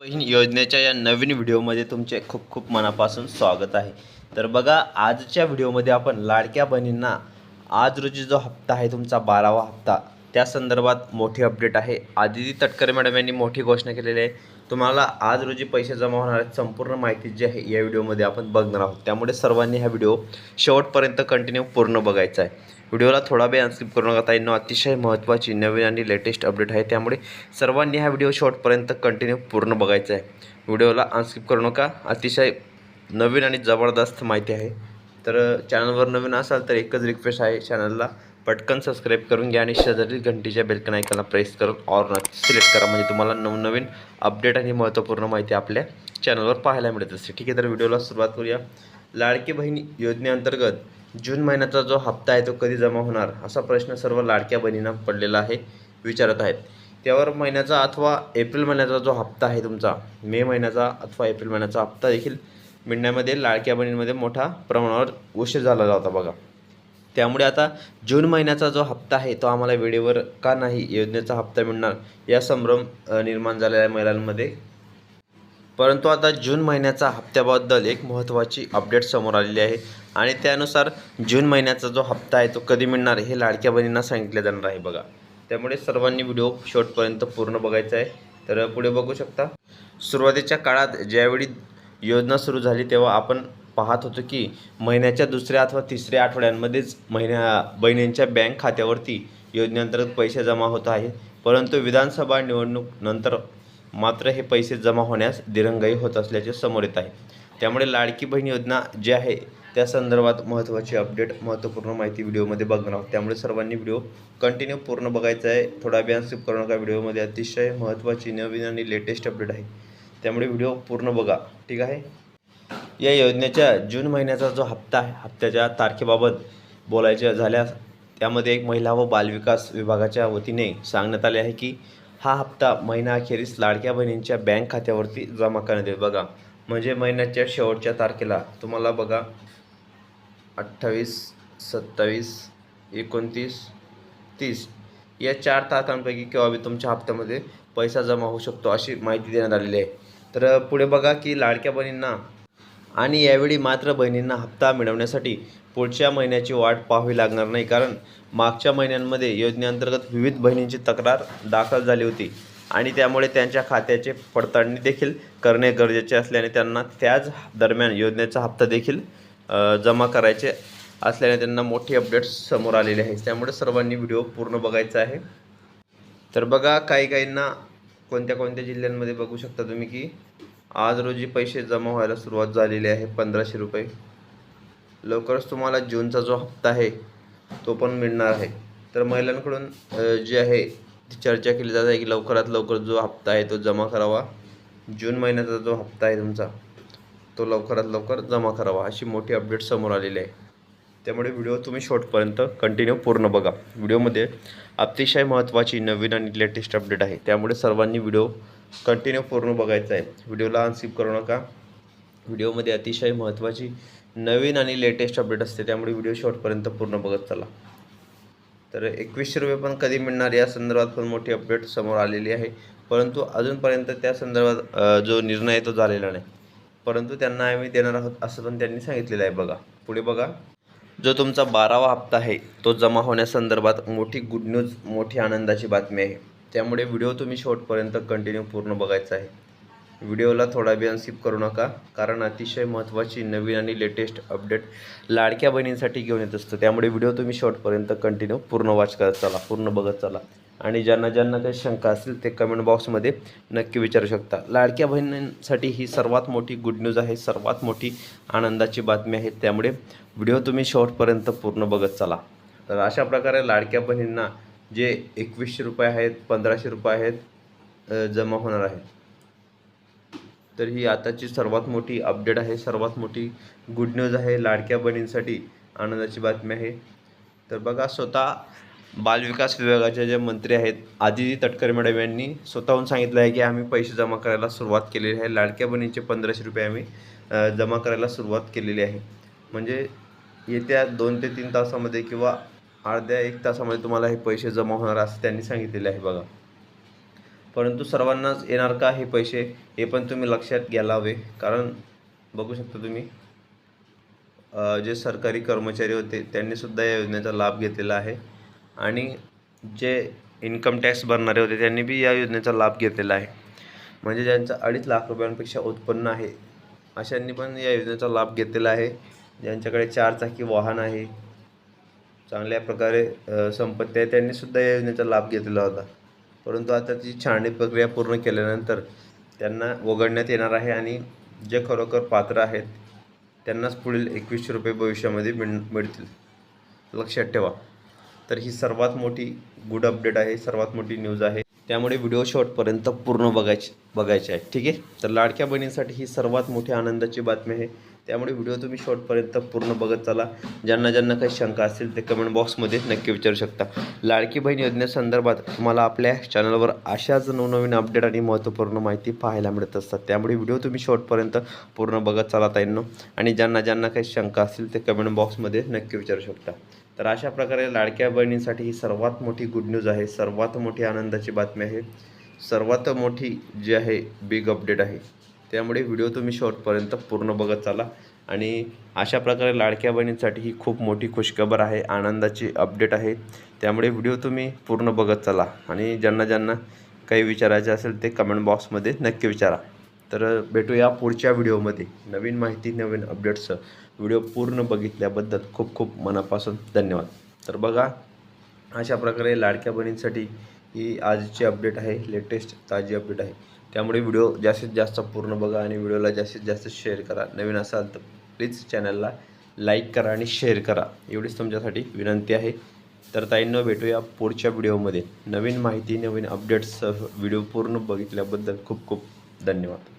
बहीण योजनेच्या या नवीन व्हिडिओमध्ये तुमचे खूप खूप मनापासून स्वागत आहे. तर बघा आजच्या व्हिडिओमध्ये आपण लाडक्या बहिणींना आज रोजी जो हप्ता आहे तुमचा बारावा हप्ता त्या संदर्भात मोठी अपडेट आहे. आदिती तटकरे मॅडम यांनी मोठी घोषणा केलेली आहे. तुम्हाला आज रोजी पैसे जमा होणार आहेत संपूर्ण माहिती जी आहे या व्हिडिओमध्ये आपण बघणार आहोत. त्यामुळे सर्वांनी हा व्हिडिओ शेवटपर्यंत कंटिन्यू पूर्ण बघायचा आहे. व्हिडिओला थोडा वेळ अनस्किप करू नका ताईंनो अतिशय महत्त्वाची नवीन आणि लेटेस्ट अपडेट आहे. त्यामुळे सर्वांनी हा व्हिडिओ शेवटपर्यंत कंटिन्यू पूर्ण बघायचा आहे. व्हिडिओला अनस्किप करू नका. अतिशय नवीन आणि जबरदस्त माहिती आहे. तर चॅनलवर नवीन असाल तर एकच रिक्वेस्ट आहे चॅनलला पटकन सबस्क्राईब करून घ्या आणि शेजारील घंटीच्या बेलकन आयकॉनला प्रेस करून ऑर नक्की सिलेक्ट करा. म्हणजे तुम्हाला नवनवीन अपडेट आणि महत्त्वपूर्ण माहिती आपल्या चॅनलवर पाहायला मिळत. असते ठीक आहे तर व्हिडिओला सुरुवात करूया. लाडकी बहीण योजनेअंतर्गत जून महिन्याचा जो हप्ता आहे तो कधी जमा होणार? असा प्रश्न सर्व लाडक्या बहिणींना पडलेला आहे विचारत आहेत. त्यावर महिन्याचा अथवा एप्रिल महिन्याचा जो हप्ता आहे तुमचा मे महिन्याचा अथवा एप्रिल महिन्याचा हप्ता देखील मिळण्यामध्ये लाडक्या बहिणींमध्ये मोठा प्रमाणावर उशीर झालेला होता बघा. त्यामुळे आता जून महिन्याचा जो हप्ता आहे तो आम्हाला वेळेवर का नाही योजनेचा हप्ता मिळणार या संभ्रम निर्माण झालेला आहे महिलांमध्ये. परंतु आता जून महिन्याचा हप्त्याबद्दल एक महत्त्वाची अपडेट समोर आलेली आहे आणि त्यानुसार जून महिन्याचा जो हप्ता आहे तो कधी मिळणार हे लाडक्या बहिणींना सांगितलं जाणार आहे बघा. त्यामुळे सर्वांनी व्हिडिओ शेवटपर्यंत पूर्ण बघायचा आहे. तर पुढे बघू शकता. सुरुवातीच्या काळात ज्यावेळी योजना सुरू झाली तेव्हा आपण पाहत होतो की महिन्याच्या दुसऱ्या अथवा तिसऱ्या आठवड्यांमध्येच महिन्या बहिणींच्या बँक खात्यावरती योजनेअंतर्गत पैसे जमा होत आहे परंतु विधानसभा निवडणूक नंतर मात्र हे पैसे जमा होण्यास दिरंगाई होत असल्याचे समोर येत आहे. त्यामुळे लाडकी बहीण योजना जी आहे त्या संदर्भात महत्त्वाची अपडेट महत्त्वपूर्ण माहिती व्हिडिओमध्ये बघणार आहोत. त्यामुळे सर्वांनी व्हिडिओ कंटिन्यू पूर्ण बघायचा आहे. थोडा अभियान स्किप करू नका. व्हिडिओमध्ये अतिशय महत्त्वाची नवीन आणि लेटेस्ट अपडेट आहे. त्यामुळे व्हिडिओ पूर्ण बघा. ठीक आहे? या योजनेच्या जून महिन्याचा जो हप्ता आहे हप्त्याच्या तारखेबाबत बोलायचं झाल्यास त्यामध्ये एक महिला व बालविकास विभागाच्या वतीने सांगण्यात आले आहे की हा हप्ता महिनाअखेरीस लाडक्या बहिणींच्या बँक खात्यावरती जमा करण्यात येईल. बघा म्हणजे महिन्याच्या शेवटच्या तारखेला तुम्हाला बघा अठ्ठावीस सत्तावीस एकोणतीस तीस या चार तारखांपैकी केव्हा बी तुमच्या हप्त्यामध्ये पैसा जमा होऊ शकतो अशी माहिती देण्यात आलेली आहे. तर पुढे बघा की लाडक्या बहिणींना आणि यावेळी मात्र बहिणींना हप्ता मिळवण्यासाठी पुढच्या महिन्याची वाट पाहावी लागणार नाही कारण मागच्या महिन्यांमध्ये योजनेअंतर्गत विविध बहिणींची तक्रार दाखल झाली होती आणि त्यामुळे त्यांच्या खात्याचे पडताळणी देखील करणे गरजेचे असल्याने त्यांना त्याच दरम्यान योजनेचा हप्ता देखील जमा करायचे असल्याने त्यांना मोठी अपडेट्स समोर आलेली आहे. त्यामुळे सर्वांनी व्हिडिओ पूर्ण बघायचा आहे. तर बघा काही काहींना कोणत्या कोणत्या जिल्ह्यांमध्ये बघू शकता तुम्ही की आज रोजी पैसे जमा व्हायला सुरुवात झालेली आहे पंधराशे रुपये. लवकरच तुम्हाला जूनचा जो हप्ता आहे तो पण मिळणार आहे. तर महिलांकडून जी आहे ती चर्चा केली जात आहे की लवकरात लवकर जो हप्ता आहे तो जमा करावा. जून महिन्याचा जो हप्ता आहे तुमचा तो लवकरात लवकर जमा करावा अशी मोठी अपडेट समोर आलेली आहे. त्यामुळे व्हिडिओ तुम्ही शॉर्टपर्यंत कंटिन्यू पूर्ण बघा. व्हिडिओमध्ये अतिशय महत्त्वाची नवीन आणि लेटेस्ट अपडेट आहे. त्यामुळे सर्वांनी व्हिडिओ कंटिन्यू पूर्ण बघायचं आहे. व्हिडिओला अनस्किप करू नका. व्हिडिओमध्ये अतिशय महत्त्वाची नवीन आणि लेटेस्ट अपडेट असते त्यामुळे व्हिडिओ शॉर्टपर्यंत पूर्ण बघत चला. तर एकवीसशे रुपये पण कधी मिळणार या संदर्भात पण मोठी अपडेट समोर आलेली आहे. परंतु अजूनपर्यंत त्या संदर्भात जो निर्णय आहे तो झालेला नाही. परंतु त्यांना आम्ही देणार आहोत असं पण त्यांनी सांगितलेलं आहे बघा. पुढे बघा. जो तुमचा बारावा हप्ता आहे तो जमा होण्यासंदर्भात मोठी गुड न्यूज मोठी आनंदाची बातमी आहे. त्यामुळे व्हिडिओ तुम्ही शेवटपर्यंत कंटिन्यू पूर्ण बघायचा आहे. व्हिडिओला थोडा वेळ स्किप करू नका कारण अतिशय महत्त्वाची नवीन आणि लेटेस्ट अपडेट लाडक्या बहिणींसाठी घेऊन येत असतो. त्यामुळे व्हिडिओ तुम्ही शेवटपर्यंत कंटिन्यू पूर्ण वॉच करत चला पूर्ण बघत चला. आणि ज्यांना ज्यांना काही शंका असतील ते कमेंट बॉक्समध्ये नक्की विचारू शकता. लाडक्या बहिणींसाठी ही सर्वात मोठी गुड न्यूज आहे सर्वात मोठी आनंदाची बातमी आहे. त्यामुळे व्हिडिओ तुम्ही शेवटपर्यंत पूर्ण बघत चला. तर अशा प्रकारे लाडक्या बहिणींना जे एकवीसशे रुपये आहेत पंधराशे रुपये आहेत जमा होणार आहेत तर ही आताची सर्वात मोठी अपडेट आहे सर्वात मोठी गुड न्यूज आहे. लाडक्या बहिणींसाठी आनंदाची बातमी आहे. तर बघा स्वतः बालविकास विभागाचे जे मंत्री आहेत आदिती तटकरे मॅडम यांनी स्वतःहून सांगितलं आहे की आम्ही पैसे जमा करायला सुरुवात केलेली आहे. लाडक्या बहिणींचे पंधराशे रुपये आम्ही जमा करायला सुरुवात केलेली आहे. म्हणजे येत्या दोन ते तीन तासामध्ये किंवा अर्ध्या एक तासामध्ये तुम्हाला हे पैसे जमा होणार असं त्यांनी सांगितलेले आहे बघा. परंतु सर्वांनाच येणार का हे पैसे हे पण तुम्ही लक्षात घ्यायला हवे कारण बघू शकता तुम्ही जे सरकारी कर्मचारी होते त्यांनीसुद्धा या योजनेचा लाभ घेतलेला आहे. आणि जे इन्कम टॅक्स भरणारे होते त्यांनी बी या योजनेचा लाभ घेतलेला आहे. म्हणजे ज्यांचं अडीच लाख रुपयांपेक्षा उत्पन्न आहे अशांनी पण या योजनेचा लाभ घेतलेला आहे. ज्यांच्याकडे चार चाकी वाहन आहे चांगल्या प्रकारे संपत्ती आहे त्यांनीसुद्धा या योजनेचा लाभ घेतलेला होता. परंतु आता ती छाननी प्रक्रिया पूर्ण केल्यानंतर त्यांना वगळण्यात येणार आहे आणि जे खरोखर पात्र आहेत त्यांनाच पुढील एकवीसशे रुपये भविष्यामध्ये मिळ मिळतील. लक्षात ठेवा. तर ही सर्वात मोठी गुड अपडेट आहे सर्वात मोठी न्यूज आहे. त्यामुळे व्हिडिओ शॉर्टपर्यंत पूर्ण बघायची बघायचे आहे. ठीक आहे? तर लाडक्या बहिणींसाठी ही सर्वात मोठी आनंदाची बातमी आहे. त्यामुळे व्हिडिओ तुम्ही शॉर्टपर्यंत पूर्ण बघत चला. ज्यांना ज्यांना काही शंका असतील ते कमेंट बॉक्समध्ये नक्की विचारू शकता. लाडकी बहीण योजनेसंदर्भात तुम्हाला आपल्या चॅनलवर अशाच नवनवीन अपडेट आणि महत्त्वपूर्ण माहिती पाहायला मिळत असतात. त्यामुळे व्हिडिओ तुम्ही शॉर्टपर्यंत पूर्ण बघत चला ताईंनो. आणि ज्यांना ज्यांना काही शंका असतील ते कमेंट बॉक्समध्ये नक्की विचारू शकता. तर अशा प्रकारे लाडक्या बहिणींसाठी ही सर्वात मोठी गुड न्यूज आहे. सर्वात मोठी आनंदाची बातमी आहे. सर्वात मोठी जी आहे बिग अपडेट आहे. त्यामुळे व्हिडिओ तुम्ही शेवटपर्यंत पूर्ण बघत चाला. आणि अशा प्रकारे लाडक्या बहिणींसाठी ही खूप मोठी खुशखबर आहे आनंदाची अपडेट आहे. त्यामुळे व्हिडिओ तुम्ही पूर्ण बघत चला. आणि ज्यांना ज्यांना काही विचारायचे असेल ते कमेंट बॉक्समध्ये नक्की विचारा. तर भेटूया पुढच्या व्हिडिओमध्ये नवीन माहिती नवीन अपडेट्स व्हिडिओ पूर्ण बघितल्याबद्दल खूप खूप मनापासून धन्यवाद. तर बघा अशा प्रकारे लाडक्या बहिणींसाठी ही आजची अपडेट आहे लेटेस्ट ताजी अपडेट आहे. त्यामुळे व्हिडिओ जास्तीत जास्त पूर्ण बघा आणि व्हिडिओला जास्तीत जास्त शेअर करा. नवीन असाल तर प्लीज चॅनलला लाईक करा आणि शेअर करा. एवढीच तुमच्यासाठी विनंती आहे. तर ताईंना भेटूया पुढच्या व्हिडिओमध्ये. नवीन माहिती नवीन अपडेट्ससह व्हिडिओ पूर्ण बघितल्याबद्दल खूप खूप धन्यवाद.